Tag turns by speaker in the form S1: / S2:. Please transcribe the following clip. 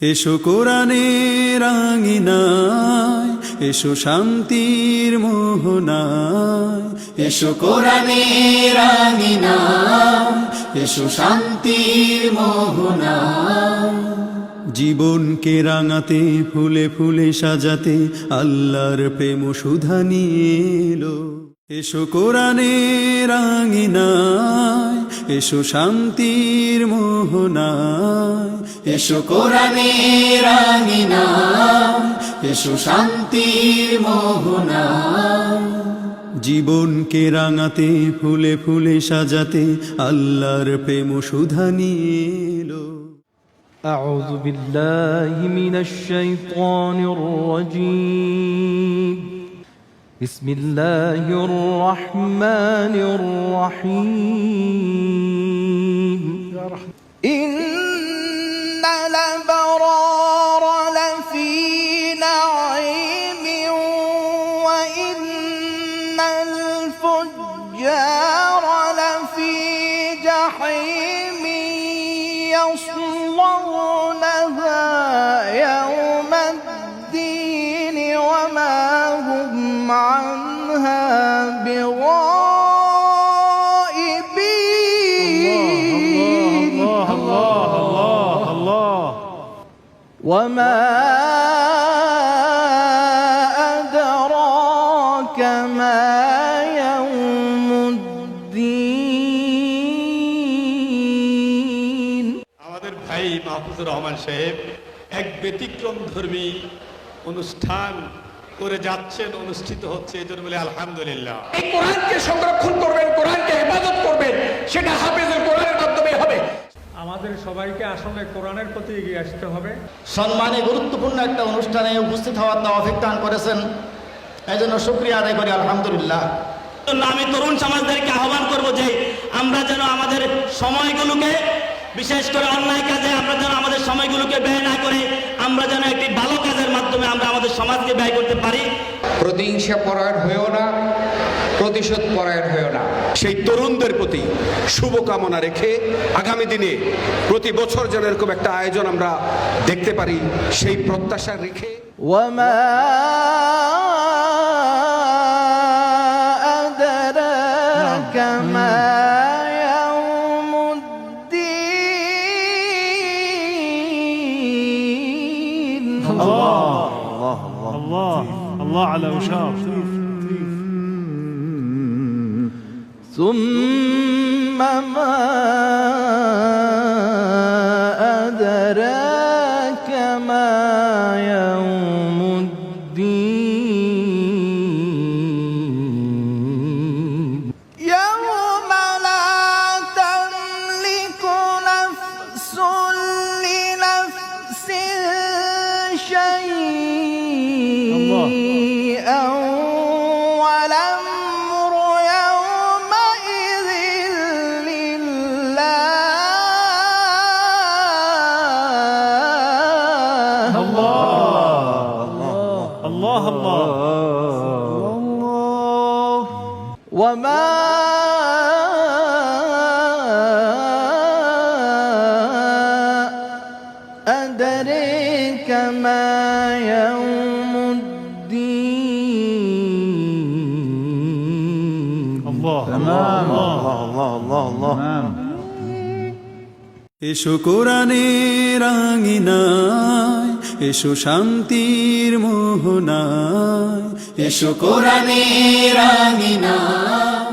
S1: এসো কোরআনের আঙিনায় এসো শান্তির মোহনায়। এসো কোরআনের আঙিনায় এসো শান্তির মোহনায়। জীবনকে রাঙাতে ফুলে ফুলে সাজাতে আল্লাহর প্রেম সুধা নিয়ে এলো। এসো কোরআনের আঙিনায় এসো শান্তির মোহনায় এসো কোরআনের আঙিনায় এসো শান্তির মোহনায় জীবনকে রাঙাতে ফুলে ফুলে সাজাতে আল্লাহর প্রেম সুধা নিয়ে এলো
S2: أعوذ بالله من الشيطان الرجيم بسم الله الرحمن الرحيم. إن الأبرار لفي نعيم وإن الفجار لفي جحيم يصلونها وما أدراك ما يوم الدين
S3: আমাদের ভাই মাহফুজুর রহমান সাহেব এক ব্যতিক্রম ধর্মী অনুষ্ঠান করে যাচ্ছেন অনুষ্ঠিত হচ্ছে এই জন্য বলে আলহামদুলিল্লাহ
S4: এই কোরআনকে সংরক্ষণ করবেন কোরআনকে হেফাজত করবেন সেটা হাফেজের কোরআনের মাধ্যমে হবে
S5: আমাদের সবাইকে আসলে কোরআনের প্রতি এগিয়ে আসতে হবে।
S6: সম্মানে গুরুত্বপূর্ণ একটা অনুষ্ঠানে উপস্থিত হওয়ার তৌফিক দান করেছেন। এই জন্য শুক্রিয়া আদায় করি আলহামদুলিল্লাহ।
S7: আমি তরুণ সমাজদেরকে আহ্বান করব যে আমরা যেন আমাদের সময়গুলোকে বিশেষ করে অন্যায় কাজে আমরা যেন আমাদের সময়গুলোকে ব্যয় না করে আমরা যেন একটি ভালো কাজের মাধ্যমে আমরা আমাদের সমাজকে ব্যয় করতে পারি।
S4: প্রতিহিংসা পরায়ণ হয়েও না। প্রতিশোধ পরায়ণ হয়েও না
S8: সেই তরুণদের প্রতি শুভকামনা রেখে আগামী দিনে প্রতি বছর যেন এরকম একটা আয়োজন আমরা দেখতে পারি সেই প্রত্যাশা রেখে
S2: وما أدراك ما يوم الدين ثم ما
S5: আল্লাহ আল্লাহ
S2: وما أدريك ما يوم الدين
S5: আল্লাহ
S1: এসো কোরআনের আঙিনায় এসো শান্তির মোহনায় এসো কোরআনের আঙিনায়।